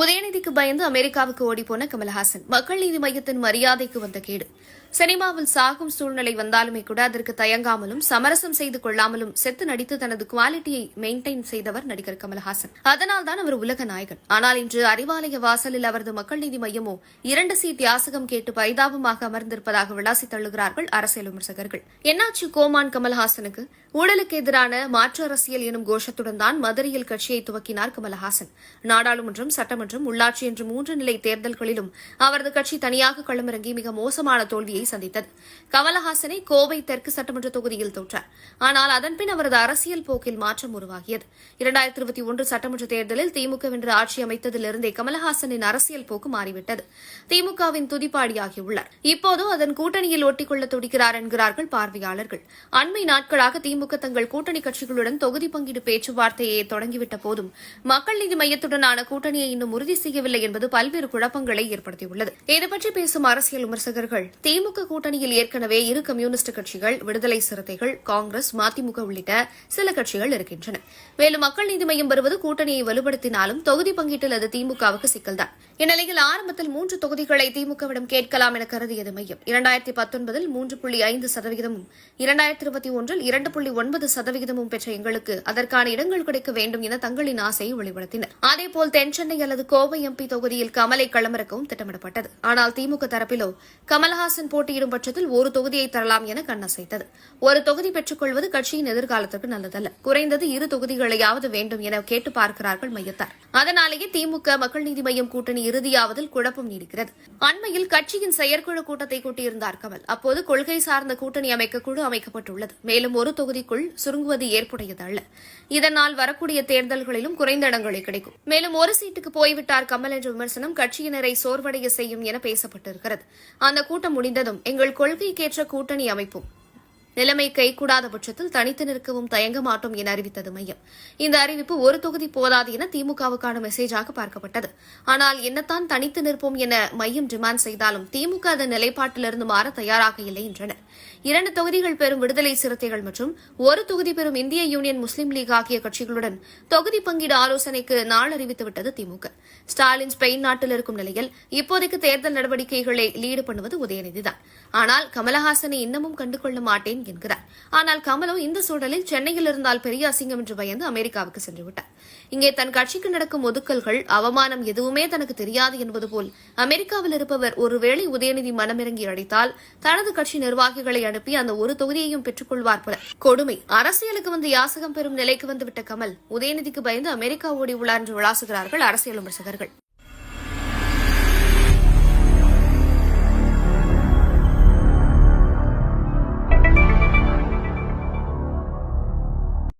உதயநிதிக்கு பயந்து அமெரிக்காவுக்கு ஓடிப்போன கமலஹாசன். மக்கள் நீதி மையத்தின் மரியாதைக்கு வந்த கேடு. சினிமாவில் சாகும் சூழ்நிலை வந்தாலுமே கூட அதற்கு தயங்காமலும் சமரசம் செய்து கொள்ளாமலும் செத்து நடித்து தனது குவாலிட்டியை மெயின்டைன் செய்தவர் நடிகர் கமல்ஹாசன். அதனால்தான் அவர் உலக நாயகன். ஆனால் இன்று அறிவாலய வாசலில் அவரது மக்கள் நீதி மையமோ இரண்டு சீட் யாசகம் கேட்டு பரிதாபமாக அமர்ந்திருப்பதாக விளாசி தள்ளுகிறார்கள் அரசியல் விமர்சகர்கள். என்னாச்சு கோமான் கமல்ஹாசனுக்கு? ஊழலுக்கு எதிரான மாற்று அரசியல் எனும் கோஷத்துடன் தான் மதுரையில் கட்சியை துவக்கினார் கமலஹாசன். நாடாளுமன்றம் சட்டமன்றம் உள்ளாட்சி என்று மூன்று நிலை தேர்தல்களிலும் அவரது கட்சி தனியாக களமிறங்கி மிக மோசமான தோல்வியை சந்தித்தது. கமலஹாசனை கோவை தெற்கு சட்டமன்ற தொகுதியில் தோற்றார். ஆனால் அதன்பின் அவரது அரசியல் போக்கில் மாற்றம் உருவாகியது. இரண்டாயிரத்தி இருபத்தி ஒன்று சட்டமன்ற தேர்தலில் திமுக வென்று ஆட்சி அமைத்ததிலிருந்தே கமலஹாசனின் அரசியல் போக்கு மாறிவிட்டது. திமுகவின் துதிப்பாடியாகியுள்ளார். இப்போதோ அதன் கூட்டணியில் ஒட்டிக்கொள்ள துடிக்கிறார் என்கிறார்கள் பார்வையாளர்கள். அண்மை நாட்களாக திமுக தங்கள் கூட்டணி கட்சிகளுடன் தொகுதி பங்கீடு பேச்சுவார்த்தையை தொடங்கிவிட்ட போதும் மக்கள் நீதி மையத்துடனான கூட்டணியை இன்னும் உறுதி செய்யவில்லை என்பது பல்வேறு குழப்பங்களை ஏற்படுத்தியுள்ளது. இதுபற்றி பேசும் அரசியல் விமர்சகர்கள் திமுக கூட்டணியில் ஏற்கனவே இரு கம்யூனிஸ்ட் கட்சிகள் விடுதலை சிறுத்தைகள் காங்கிரஸ் மதிமுக உள்ளிட்ட சில கட்சிகள் இருக்கின்றன. மேலும் மக்கள் நீதி மையம் வருவது கூட்டணியை வலுப்படுத்தினாலும் தொகுதி பங்கீட்டில் அது திமுகவுக்கு சிக்கல்தான். இந்நிலையில் ஆரம்பத்தில் மூன்று தொகுதிகளை திமுகவிடம் கேட்கலாம் என கருதியது மையம். இரண்டாயிரத்தி பத்தொன்பதில் மூன்று புள்ளி ஐந்து சதவிகிதமும் இரண்டாயிரத்தி இருபத்தி ஒன்றில் இரண்டு புள்ளி ஒன்பது சதவிகிதமும் பெற்ற எங்களுக்கு அதற்கான இடங்கள் கிடைக்க வேண்டும் என தங்களின் ஆசையை வெளிப்படுத்தினர் அதேபோல் தென்சென்னை அல்லது கோவை எம்பி தொகுதியில் கமலை களமிறக்கவும் திட்டமிடப்பட்டது. ஆனால் திமுக தரப்பிலோ கமல்ஹாசன் போட்டியிடும் பட்சத்தில் ஒரு தொகுதியை தரலாம் என கண்ணசைத்தது. ஒரு தொகுதி பெற்றுக் கொள்வது கட்சியின் எதிர்காலத்திற்கு நல்லதல்ல. குறைந்தது இரு தொகுதிகளையாவது வேண்டும் என கேட்டு பார்க்கிறார்கள் மையத்தார். அதனாலேயே திமுக மக்கள் நீதி மையம் கூட்டணி இறுதியாவதில் குழப்பம் நீடிக்கிறது. அண்மையில் கட்சியின் செயற்குழு கூட்டத்தை கூட்டியிருந்தார் கமல். அப்போது கொள்கை சார்ந்த கூட்டணி அமைக்க குழு அமைக்கப்பட்டுள்ளது. மேலும் ஒரு தொகுதிக்குள் சுருங்குவது ஏற்புடையது அல்ல. இதனால் வரக்கூடிய தேர்தல்களிலும் குறைந்த இடங்களே கிடைக்கும். மேலும் ஒரு சீட்டுக்கு போய்விட்டார் கமல் என்ற விமர்சனம் கட்சியினரை சோர்வடைய செய்யும் என பேசப்பட்டிருக்கிறது. அந்த கூட்டம் முடிந்ததும் எங்கள் கொள்கைக்கேற்ற கூட்டணி அமைப்போம். நிலைமை கைகூடாத பட்சத்தில் தனித்து நிற்கவும் தயங்க மாட்டோம் என அறிவித்தது மையம். இந்த அறிவிப்பு ஒரு தொகுதி போதாது என திமுகவுக்கான மெசேஜாக பார்க்கப்பட்டது. ஆனால் என்னத்தான் தனித்து நிற்போம் என மையம் டிமாண்ட் செய்தாலும் திமுக அதன் நிலைப்பாட்டிலிருந்து மாற தயாராக இல்லை என்றனர். இரண்டு தொகுதிகள் பெறும் விடுதலை சிறுத்தைகள் மற்றும் ஒரு தொகுதி பெறும் இந்திய யூனியன் முஸ்லீம் லீக் ஆகிய கட்சிகளுடன் தொகுதி பங்கீடு ஆலோசனைக்கு நாள் அறிவித்துவிட்டது திமுக. ஸ்டாலின் ஸ்பெயின் நாட்டில் இருக்கும் நிலையில் இப்போதைக்கு தேர்தல் நடவடிக்கைகளை லீடு பண்ணுவது உதயநிதிதான். ஆனால் கமலஹாசனை இன்னமும் கண்டுகொள்ள மாட்டேன் என்கிறார். ஆனால் கமலோ இந்த சூழலில் சென்னையில் இருந்தால் பெரிய அசிங்கம் என்று பயந்து அமெரிக்காவுக்கு சென்று விட்டார். இங்கே தன் கட்சிக்கு நடக்கும் ஒதுக்கல்கள் அவமானம் எதுவுமே தனக்கு தெரியாது என்பது போல் அமெரிக்காவில் இருப்பவர் ஒருவேளை உதயநிதி மனமிறங்கி அடித்தால் தனது கட்சி நிர்வாகிகளை அனுப்பி அந்த ஒரு தொகுதியையும் பெற்றுக் கொள்வார் போல. கொடுமை. அரசியலுக்கு வந்து யாசகம் பெறும் நிலைக்கு வந்துவிட்ட கமல் உதயநிதிக்கு பயந்து அமெரிக்கா ஓடி உள்ளார் என்று விளாசுகிறார்கள் அரசியல் விமர்சகர்கள்.